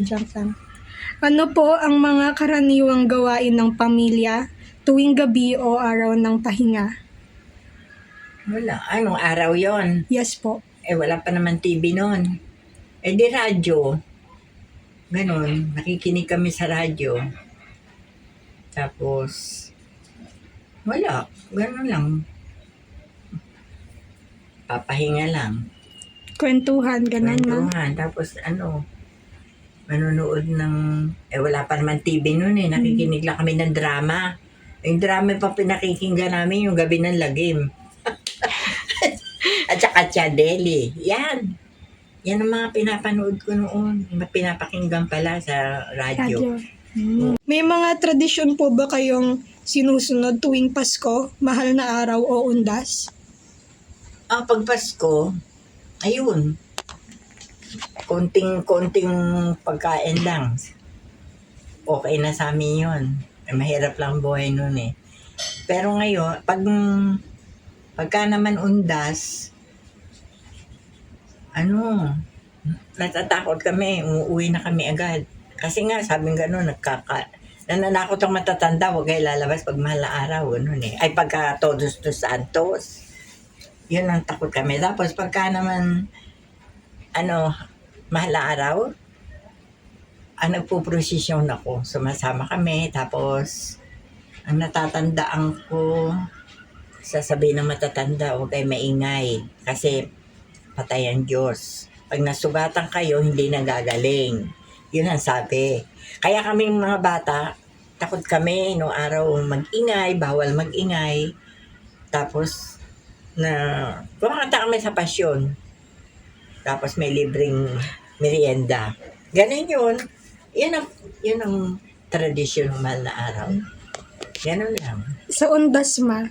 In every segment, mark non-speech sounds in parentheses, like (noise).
Joke lang. Ano po ang mga karaniwang gawain ng pamilya tuwing gabi o araw ng pahinga? Wala. Anong araw yon? Yes po. Eh, wala pa naman TV noon. Eh, di radyo. Ganon. Nakikinig kami sa radyo. Tapos, wala. Ganon lang. Papahinga lang. Kwentuhan, ganun ma. Kwentuhan. Tapos, ano, manonood ng, eh, wala pa naman TV noon eh. Nakikinig lang kami ng drama. Yung drama pa pinakikinggan namin yung gabi ng lagim. (laughs) At saka Chadeli. Yan. Yan ang mga pinapanood ko noon. Pinapakinggan pala sa radyo. Radyo. Hmm. May mga tradisyon po ba kayong sinusunod tuwing Pasko, mahal na araw o undas? Ah, pag Pasko, ayun. Konting-konting pagkain lang. Okay na sa amin yun. Eh, mahirap lang buhay noon eh. Pero ngayon, pag pagka naman undas, ano, natatakot kami, umuwi na kami agad. Kasi nga, sabi nga gano'n, nagkaka, nananakot ang matatanda, huwag kayo lalabas pag mahal araw, gano'n eh. Ay, pagka todos dos santos, yun ang takot kami. Tapos pagka naman, ano, mahal araw, ang nagpuprosesyon ako, sumasama kami, tapos, ang natatandaan ko, sasabihin ng matatanda, huwag kayo maingay, kasi patay ang Diyos. Pag nasugatan kayo, hindi nagagaling. Yun ang sabi. Kaya kaming mga bata, takot kami no araw mag-ingay, bawal mag-ingay. Tapos, na pumakanta kami sa pasyon. Tapos may libreng merienda. Ganun yun. Yun ang, yun ang tradisyon ng mahal na araw. Ganun lang. Sa undas ma,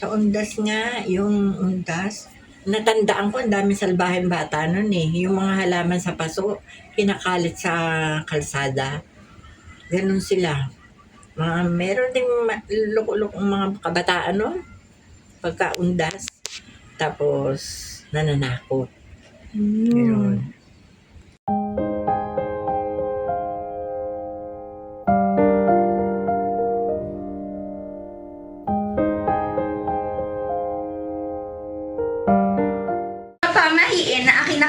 Sa undas nga, yung undas, natandaan ko ang dami salbahin bata nun eh. Yung mga halaman sa paso, kinakalit sa kalsada. Ganun sila. Mga, meron ding loko-lokong mga kabataan nun. Pagka undas. Tapos, nananakot. Hmm. Ganun. pamahiin na aking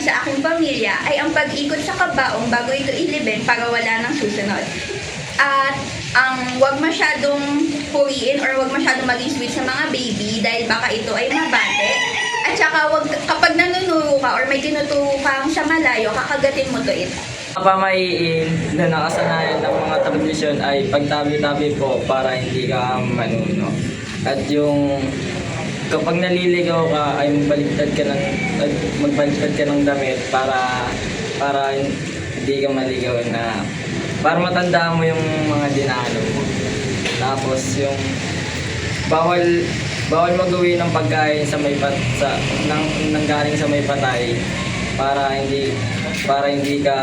sa aking pamilya ay ang pag-ikot sa kabaong bago ito ilibing para wala ng susunod. At ang wag masyadong puwiin or wag masyadong maging sweet sa mga baby dahil baka ito ay mabate. At saka wag, ka or may tinuturo kang sa malayo, kakagatin mo to ito. Ang pamahiin na nakasanayan ng mga tradisyon ay pagtabi-tabi po para hindi ka manuno. At yung kapag naliligaw ka ay magbaliktad ka ng magbaliktad ka ng damit para para hindi ka maligaw na para matandaan mo yung mga dinalo mo. Tapos yung bawal bawal magawi ng pagkain sa may pat sa nang nanggaling sa may patay para hindi para hindi ka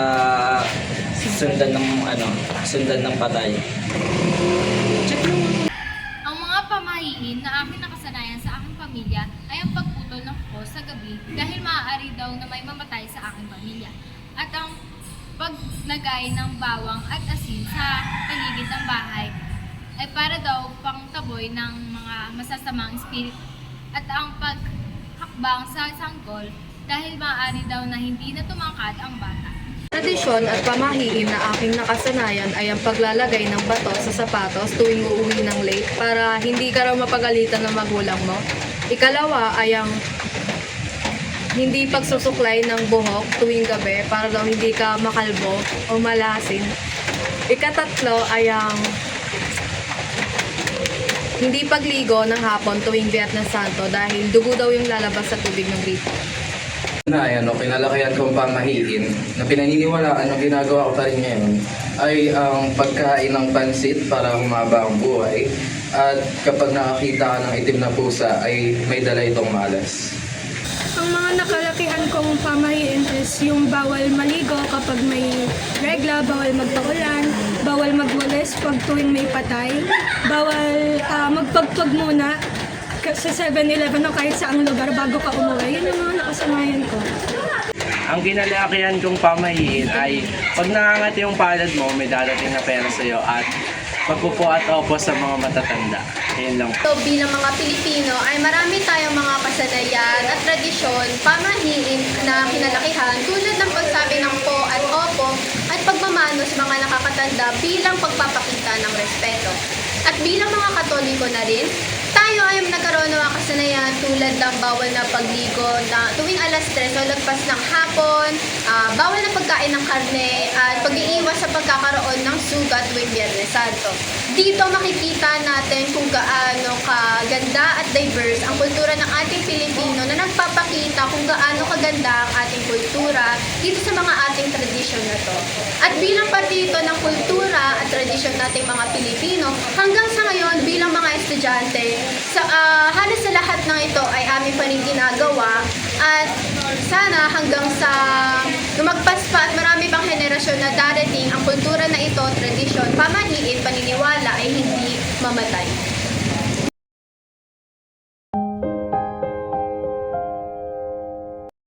sundan ng ano sundan ng patay. Ang mga pamahiin na aking nakasanayan sa aking pamilya ay ang pagputol ng kuko sa gabi dahil maaari daw na may mamatay sa aking pamilya. At ang paglagay ng bawang at asin sa paligid ng bahay ay para daw pang taboy ng mga masasamang spirit. At ang paghakbang sa sanggol dahil maaari daw na hindi na tumangkad ang bata. Tradisyon at pamahiin na aking nakasanayan ay ang paglalagay ng bato sa sapatos tuwing uuwi ng late para hindi ka raw mapagalitan ng magulang mo. Ikalawa ay ang hindi pagsusuklay ng buhok tuwing gabi para daw hindi ka makalbo o malasin. Ikatatlo ay ang hindi pagligo ng hapon tuwing Biyernes Santo dahil dugo daw yung lalabas sa tubig ng grito. na yan, o kinalakihan kong pamahiin na pinaniniwalaan na ginagawa ko pa rin ngayon ay ang pagkain ng pansit para humaba ang buhay at kapag nakakita ka ng itim na pusa ay may dala itong malas. Ang mga nakalakihan kong pamahiin is yung bawal maligo kapag may regla, bawal magpaulan, bawal magwalis pag tuwing may patay, bawal ah, magpagpag muna sa 7-Eleven o kahit saang lugar bago ka umuwi. Yun ang mga nakasanayan ko. ang kinalakihan kong pamahiin ay pag nangangat yung palad mo, may darating na pera sa'yo at pagpupo at opo sa mga matatanda. Ayun lang. So bilang mga Pilipino ay marami tayong mga kasanayan at tradisyon, pamahiin na kinalakihan tulad ng pagsabi ng po pagmamano sa mga nakakatanda bilang pagpapakita ng respeto. At bilang mga katoliko na rin, tayo ay nagkaroon ng mga ng bawal na pagligo na tuwing alas 3 o lagpas ng hapon, ah, bawal na pagkain ng karne at pag-iiwas sa pagkakaroon ng sugat tuwing Biyernes Santo. Dito makikita natin kung gaano kaganda at diverse ang kultura ng ating Pilipino na nagpapakita kung gaano kaganda ang ating kultura dito sa mga ating tradisyon na to. At bilang parte ito ng kultura at tradisyon nating mga Pilipino, hanggang sa ngayon bilang mga estudyante, sa, ah, halos sa lahat ng ito ay aming pa rin ginagawa at sana hanggang sa lumagpas pa at marami pang henerasyon na darating ang kultura na ito, tradisyon, pamahiin, paniniwala ay hindi mamatay.